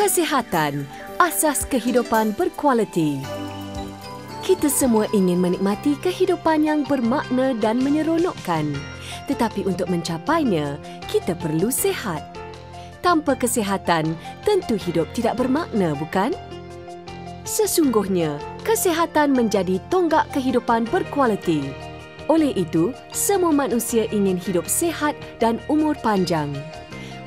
Kesihatan, asas kehidupan berkualiti. Kita semua ingin menikmati kehidupan yang bermakna dan menyeronokkan. Tetapi untuk mencapainya, kita perlu sihat. Tanpa kesihatan, tentu hidup tidak bermakna, bukan? Sesungguhnya, kesihatan menjadi tonggak kehidupan berkualiti. Oleh itu, semua manusia ingin hidup sihat dan umur panjang.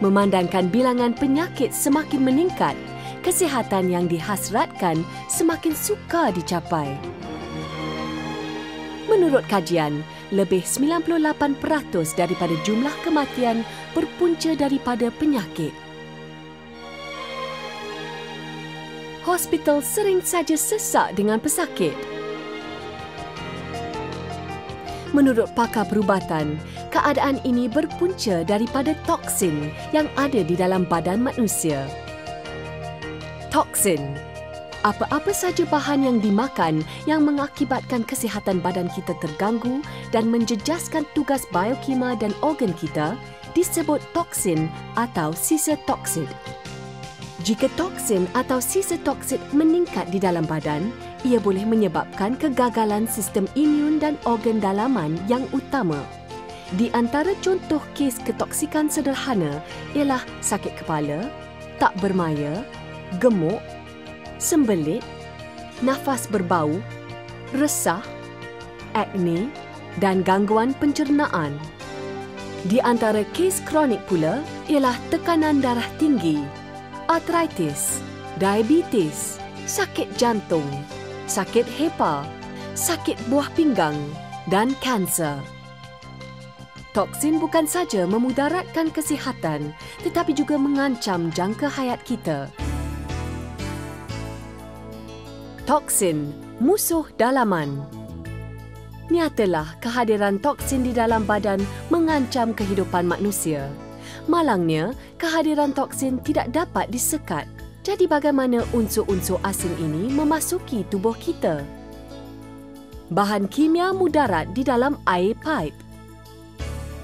Memandangkan bilangan penyakit semakin meningkat, kesihatan yang dihasratkan semakin sukar dicapai. Menurut kajian, lebih 98% daripada jumlah kematian berpunca daripada penyakit. Hospital sering saja sesak dengan pesakit. Menurut pakar perubatan, keadaan ini berpunca daripada toksin yang ada di dalam badan manusia. Toksin apa-apa saja bahan yang dimakan yang mengakibatkan kesihatan badan kita terganggu dan menjejaskan tugas biokima dan organ kita disebut toksin atau sisa toksid. Jika toksin atau sisa toksid meningkat di dalam badan, ia boleh menyebabkan kegagalan sistem imun dan organ dalaman yang utama. Di antara contoh kes ketoksikan sederhana ialah sakit kepala, tak bermaya, gemuk, sembelit, nafas berbau, resah, akne dan gangguan pencernaan. Di antara kes kronik pula ialah tekanan darah tinggi, artritis, diabetes, sakit jantung, sakit hepa, sakit buah pinggang dan kanser. Toksin bukan saja memudaratkan kesihatan tetapi juga mengancam jangka hayat kita. Toksin, musuh dalaman. Nyatalah kehadiran toksin di dalam badan mengancam kehidupan manusia. Malangnya, kehadiran toksin tidak dapat disekat jadi bagaimana unsur-unsur asing ini memasuki tubuh kita? Bahan kimia mudarat di dalam air pipe.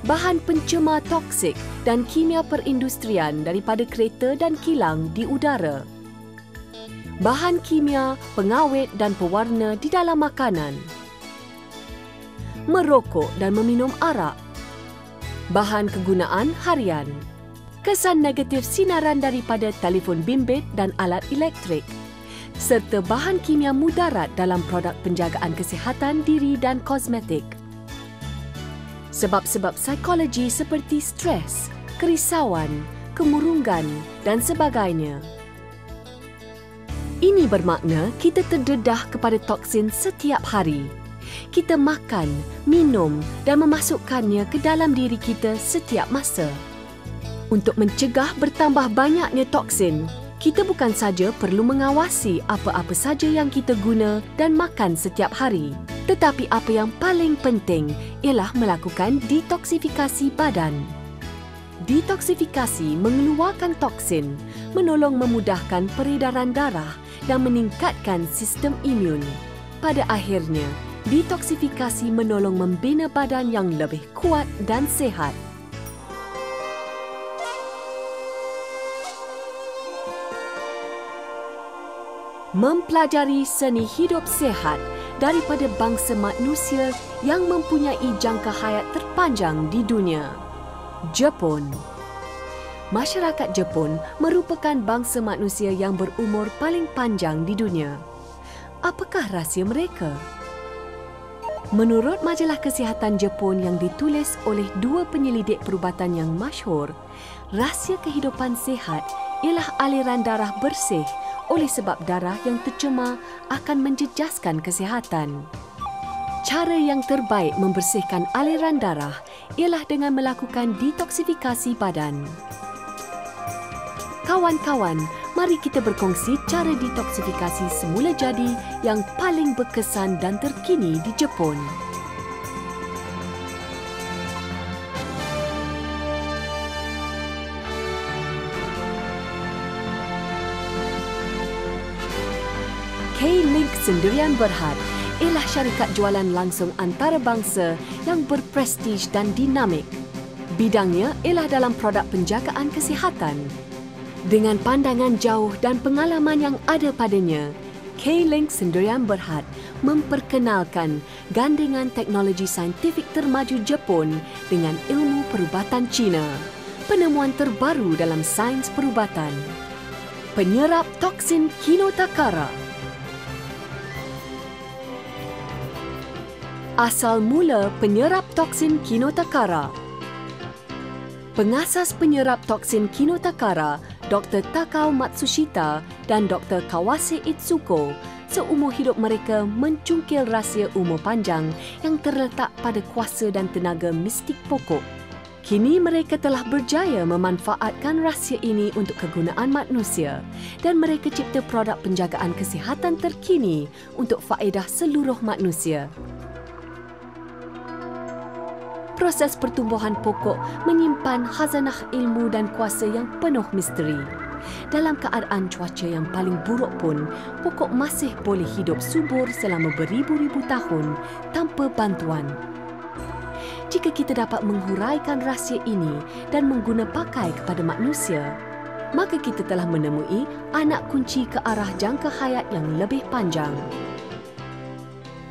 Bahan pencemar toksik dan kimia perindustrian daripada kereta dan kilang di udara. Bahan kimia, pengawet dan pewarna di dalam makanan. Merokok dan meminum arak. Bahan kegunaan harian kesan negatif sinaran daripada telefon bimbit dan alat elektrik serta bahan kimia mudarat dalam produk penjagaan kesihatan diri dan kosmetik. Sebab-sebab psikologi seperti stres, kerisauan, kemurungan dan sebagainya. Ini bermakna kita terdedah kepada toksin setiap hari. Kita makan, minum dan memasukkannya ke dalam diri kita setiap masa. Untuk mencegah bertambah banyaknya toksin, kita bukan saja perlu mengawasi apa-apa saja yang kita guna dan makan setiap hari. Tetapi apa yang paling penting ialah melakukan detoksifikasi badan. Detoksifikasi mengeluarkan toksin, menolong memudahkan peredaran darah dan meningkatkan sistem imun. Pada akhirnya, detoksifikasi menolong membina badan yang lebih kuat dan sehat. Mempelajari seni hidup sehat daripada bangsa manusia yang mempunyai jangka hayat terpanjang di dunia. Jepun Masyarakat Jepun merupakan bangsa manusia yang berumur paling panjang di dunia. Apakah rahsia mereka? Menurut majalah kesihatan Jepun yang ditulis oleh dua penyelidik perubatan yang masyhur, rahsia kehidupan sehat ialah aliran darah bersih oleh sebab darah yang tercemar akan menjejaskan kesihatan. Cara yang terbaik membersihkan aliran darah ialah dengan melakukan detoksifikasi badan. Kawan-kawan, mari kita berkongsi cara detoksifikasi semula jadi yang paling berkesan dan terkini di Jepun. K-Link Sendirian Berhad ialah syarikat jualan langsung antarabangsa yang berprestij dan dinamik. Bidangnya ialah dalam produk penjagaan kesihatan. Dengan pandangan jauh dan pengalaman yang ada padanya, K-Link Sendirian Berhad memperkenalkan gandengan teknologi saintifik termaju Jepun dengan ilmu perubatan Cina, penemuan terbaru dalam sains perubatan. Penyerap toksin Kinotakara Asal mula penyerap toksin Kinotakara Pengasas penyerap toksin Kinotakara Dr. Takao Matsushita dan Dr. Kawase Itsuko seumur hidup mereka mencungkil rahsia umur panjang yang terletak pada kuasa dan tenaga mistik pokok. Kini mereka telah berjaya memanfaatkan rahsia ini untuk kegunaan manusia dan mereka cipta produk penjagaan kesihatan terkini untuk faedah seluruh manusia proses pertumbuhan pokok menyimpan khazanah ilmu dan kuasa yang penuh misteri. Dalam keadaan cuaca yang paling buruk pun, pokok masih boleh hidup subur selama beribu-ribu tahun tanpa bantuan. Jika kita dapat menghuraikan rahsia ini dan mengguna pakai kepada manusia, maka kita telah menemui anak kunci ke arah jangka hayat yang lebih panjang.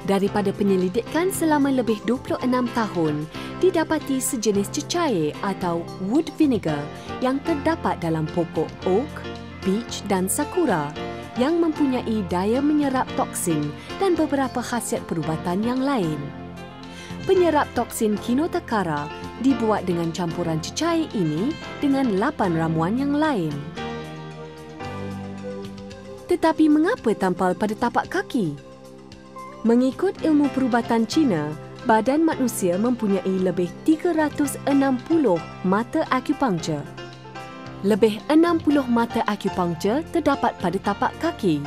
Daripada penyelidikan selama lebih 26 tahun, didapati sejenis cecair atau wood vinegar yang terdapat dalam pokok oak, beech dan sakura yang mempunyai daya menyerap toksin dan beberapa khasiat perubatan yang lain. Penyerap toksin kinotakara dibuat dengan campuran cecair ini dengan 8 ramuan yang lain. Tetapi mengapa tampal pada tapak kaki? Mengikut ilmu perubatan Cina, badan manusia mempunyai lebih 360 mata akupunktur. Lebih 60 mata akupunktur terdapat pada tapak kaki.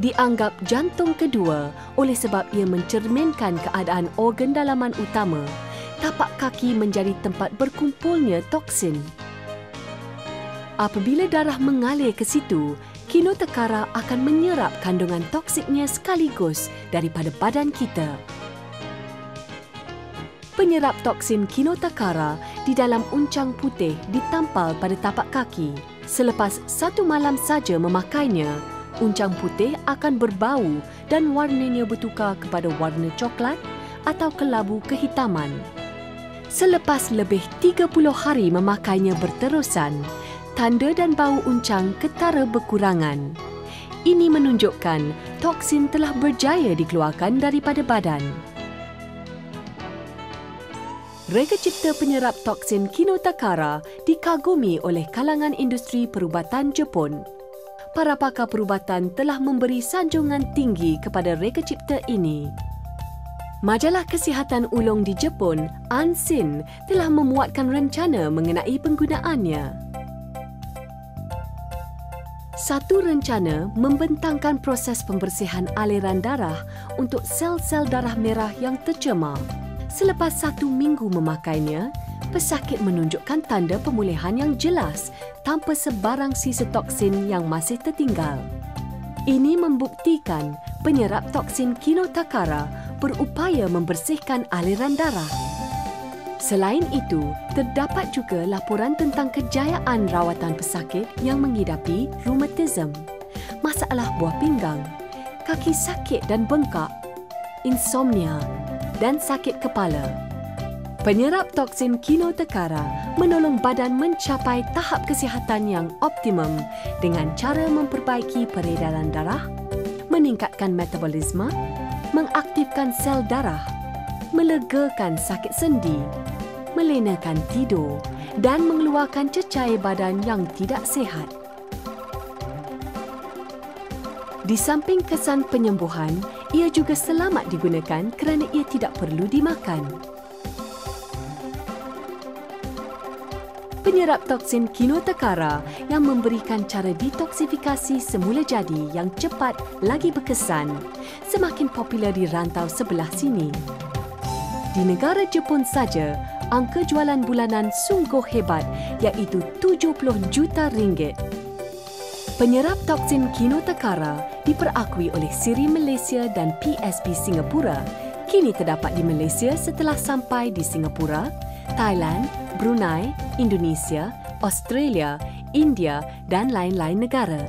Dianggap jantung kedua oleh sebab ia mencerminkan keadaan organ dalaman utama. Tapak kaki menjadi tempat berkumpulnya toksin. Apabila darah mengalir ke situ, kinotekara akan menyerap kandungan toksiknya sekaligus daripada badan kita penyerap toksin kinotakara di dalam uncang putih ditampal pada tapak kaki. Selepas satu malam saja memakainya, uncang putih akan berbau dan warnanya bertukar kepada warna coklat atau kelabu kehitaman. Selepas lebih 30 hari memakainya berterusan, tanda dan bau uncang ketara berkurangan. Ini menunjukkan toksin telah berjaya dikeluarkan daripada badan. Reka cipta penyerap toksin Kinotakara dikagumi oleh kalangan industri perubatan Jepun. Para pakar perubatan telah memberi sanjungan tinggi kepada reka cipta ini. Majalah Kesihatan Ulung di Jepun, ANSIN, telah memuatkan rencana mengenai penggunaannya. Satu rencana membentangkan proses pembersihan aliran darah untuk sel-sel darah merah yang tercemar. Selepas satu minggu memakainya, pesakit menunjukkan tanda pemulihan yang jelas tanpa sebarang sisa toksin yang masih tertinggal. Ini membuktikan penyerap toksin Kinotakara berupaya membersihkan aliran darah. Selain itu, terdapat juga laporan tentang kejayaan rawatan pesakit yang mengidapi rheumatism, masalah buah pinggang, kaki sakit dan bengkak, insomnia dan sakit kepala. Penyerap toksin kinotekara menolong badan mencapai tahap kesihatan yang optimum dengan cara memperbaiki peredaran darah, meningkatkan metabolisme, mengaktifkan sel darah, melegakan sakit sendi, melenakan tidur dan mengeluarkan cecair badan yang tidak sihat. Di samping kesan penyembuhan, ia juga selamat digunakan kerana ia tidak perlu dimakan. Penyerap toksin kinotakara yang memberikan cara detoksifikasi semula jadi yang cepat lagi berkesan semakin popular di rantau sebelah sini. Di negara Jepun saja, angka jualan bulanan sungguh hebat iaitu 70 juta ringgit. Penyerap toksin kinotakara diperakui oleh Siri Malaysia dan PSP Singapura kini terdapat di Malaysia setelah sampai di Singapura, Thailand, Brunei, Indonesia, Australia, India dan lain-lain negara.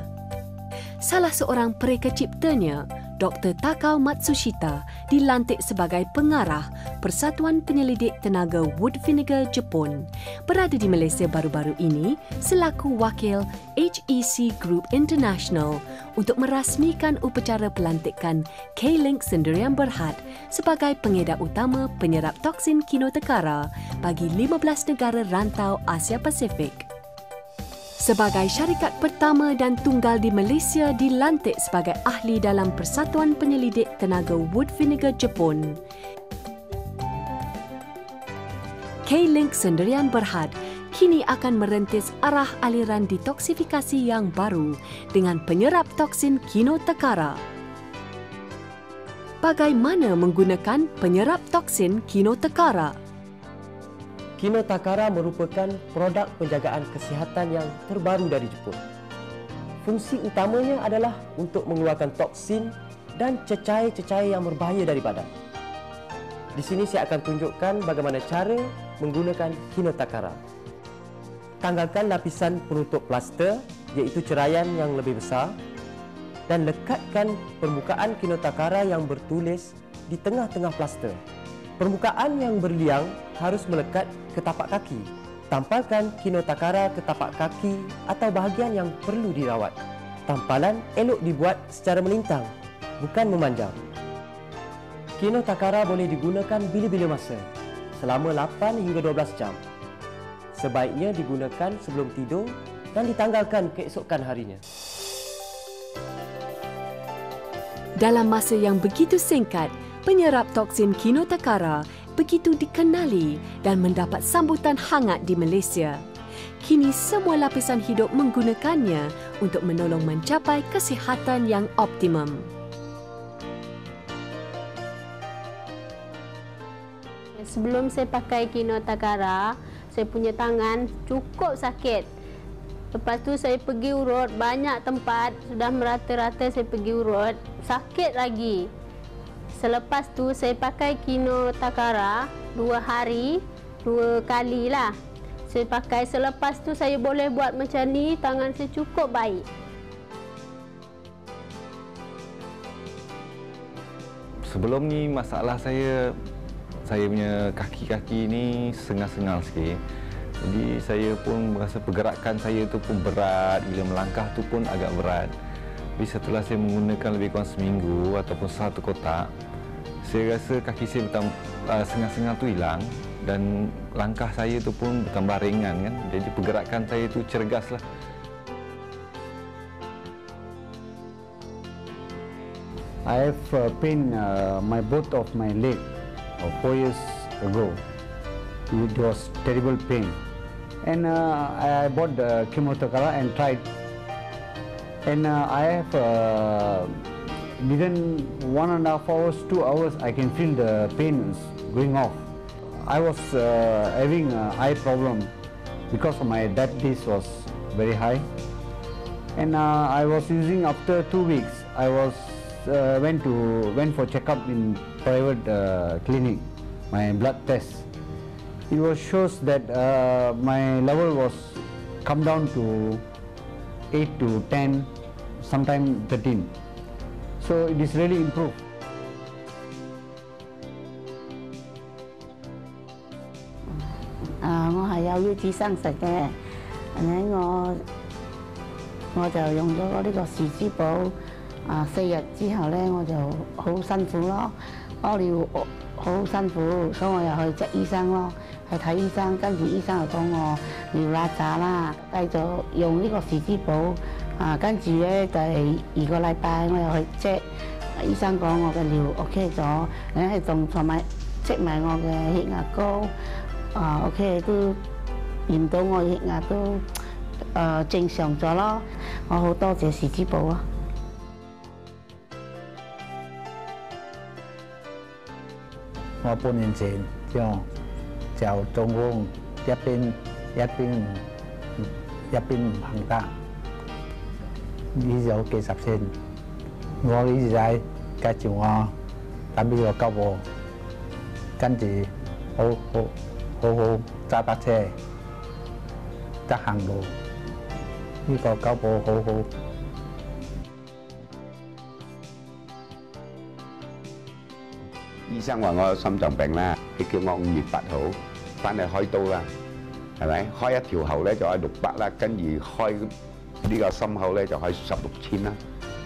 Salah seorang pereka ciptanya, Dr. Takao Matsushita dilantik sebagai pengarah Persatuan Penyelidik Tenaga Wood Vinegar Jepun. Berada di Malaysia baru-baru ini selaku wakil HEC Group International untuk merasmikan upacara pelantikan K-Link Sendirian Berhad sebagai pengedar utama penyerap toksin kinotekara bagi 15 negara rantau Asia Pasifik sebagai syarikat pertama dan tunggal di Malaysia dilantik sebagai ahli dalam Persatuan Penyelidik Tenaga Wood Vinegar Jepun. K-Link Sendirian Berhad kini akan merintis arah aliran detoksifikasi yang baru dengan penyerap toksin kinotekara. Bagaimana menggunakan penyerap toksin kinotekara? Kino Takara merupakan produk penjagaan kesihatan yang terbaru dari Jepun. Fungsi utamanya adalah untuk mengeluarkan toksin dan cecair-cecair yang berbahaya dari badan. Di sini saya akan tunjukkan bagaimana cara menggunakan Kino Takara. Tanggalkan lapisan penutup plaster iaitu ceraian yang lebih besar dan lekatkan permukaan Kino Takara yang bertulis di tengah-tengah plaster. Permukaan yang berliang harus melekat ke tapak kaki. Tampalkan kinotakara ke tapak kaki atau bahagian yang perlu dirawat. Tampalan elok dibuat secara melintang, bukan memanjang. Kinotakara boleh digunakan bila-bila masa, selama 8 hingga 12 jam. Sebaiknya digunakan sebelum tidur dan ditanggalkan keesokan harinya. Dalam masa yang begitu singkat, penyerap toksin kinotakara begitu dikenali dan mendapat sambutan hangat di Malaysia. Kini semua lapisan hidup menggunakannya untuk menolong mencapai kesihatan yang optimum. Sebelum saya pakai kinotakara, saya punya tangan cukup sakit. Lepas tu saya pergi urut banyak tempat, sudah merata-rata saya pergi urut, sakit lagi. Selepas tu saya pakai Kino Takara dua hari, dua kali lah. Saya pakai selepas tu saya boleh buat macam ni, tangan saya cukup baik. Sebelum ni masalah saya, saya punya kaki-kaki ni sengal-sengal sikit. Jadi saya pun merasa pergerakan saya tu pun berat, bila melangkah tu pun agak berat. Tapi setelah saya menggunakan lebih kurang seminggu ataupun satu kotak, saya rasa kaki saya bertambah uh, sengal-sengal tu hilang dan langkah saya tu pun bertambah ringan kan. Jadi pergerakan saya tu cergas lah. I have uh, pain uh, my both of my leg uh, four years ago. It was terrible pain, and uh, I bought the chemotherapy and tried. And uh, I have uh, within one and a half hours, two hours, I can feel the pain going off. I was uh, having eye problem because my diabetes was very high. And uh, I was using after two weeks, I was uh, went to went for checkup in private uh, clinic, my blood test. It was shows that my level was come down to 8 to 10, sometimes 13. So it is really improved. À, 我係有腰子生食嘅，誒我我就用咗呢個樹枝寶啊四日之後咧，我就好辛苦咯，屙尿好辛苦，所以我又去睇醫生咯， 去睇醫生，跟住醫生就講我尿拉渣啦，繼續用呢個樹枝寶。啊，跟住咧第二個禮拜我又去 check，醫生講我嘅尿 OK 咗，誒係仲同埋 check 埋我嘅血壓高，啊 OK 都驗到我血壓都誒正常咗咯，我好多謝時之寶啊！我半年前就 就中風一邊一邊一邊唔行得。呢有幾十千，我呢隻仔介紹我打俾個急我，跟住好好好好揸架車，得行路， 呢個膠布好好。 醫生話我有心臟病啦，佢叫我五月八號翻去開刀啦，係咪？開一條喉咧就係六百啦，跟住開呢個心口咧就係十六千啦。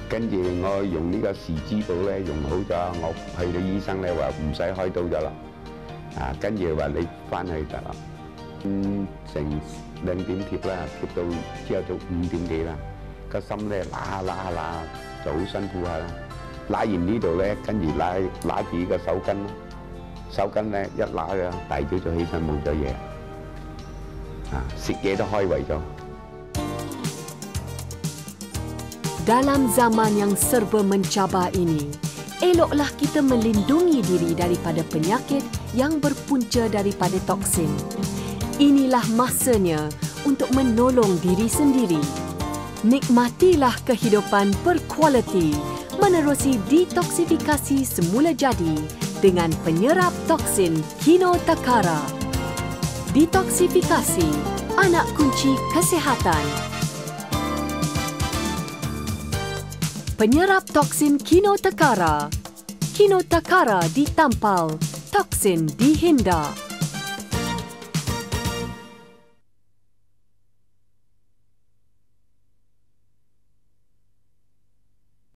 跟住我用呢個視之寶咧用好咗，我去到醫生咧話唔使開刀咗啦。啊，跟住話你翻去得啦。嗯，成兩點貼啦，貼到朝頭早五點幾啦，個心咧揦下揦下揦下就好辛苦下啦。 揦完呢度咧，跟住揦揦住个手巾咯，手巾咧一揦嘅，大早就起身冇咗嘢，啊食嘢都开胃咗。 Dalam zaman yang serba mencabar ini, eloklah kita melindungi diri daripada penyakit yang berpunca daripada toksin. Inilah masanya untuk menolong diri sendiri. Nikmatilah kehidupan berkualiti menerusi detoksifikasi semula jadi dengan penyerap toksin Kino Takara. Detoksifikasi, anak kunci kesihatan. Penyerap toksin Kino Takara. Kino Takara ditampal, toksin dihindar.